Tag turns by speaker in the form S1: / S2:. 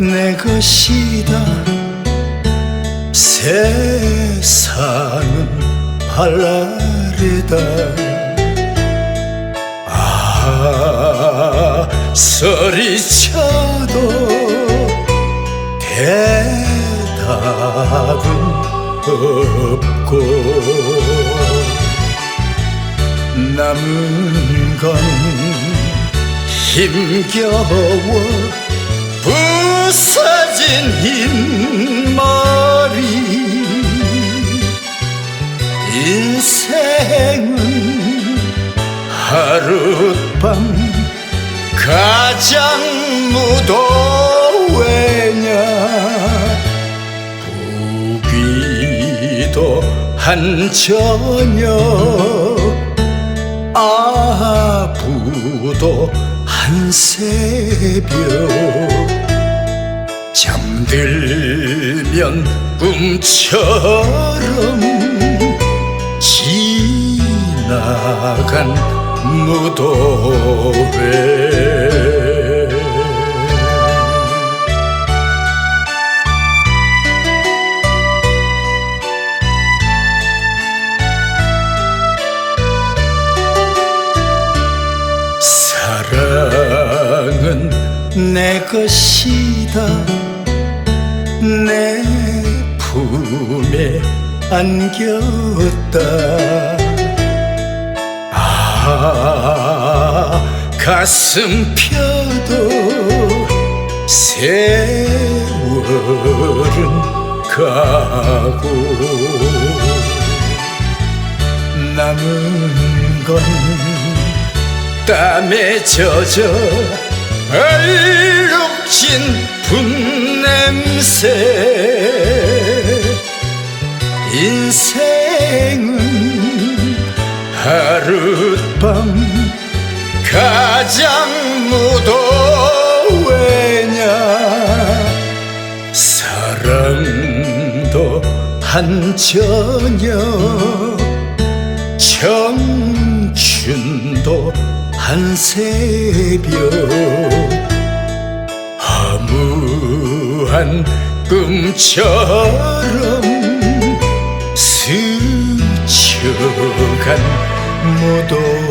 S1: 내 것이다. 세상은 발랄하다. 아 소리쳐도 대답은 없고 남은 건 힘겨워 부서진 흰 머리. 인생은 하룻밤 가장 무도회냐. 부비도 한 저녁 아부도 한 새벽. 잠 들면 꿈처럼 지나간 무도회. 사랑은 내 것이다 내 품에 안겼다. 아 가슴 펴도 세월은 가고 남은 건 땀에 젖어 얼룩진 분냄새. 인생은 하룻밤 가장 무도회냐. 사랑도 한 저녁 청춘도 한 새벽 허무한 꿈처럼 스쳐간 무도회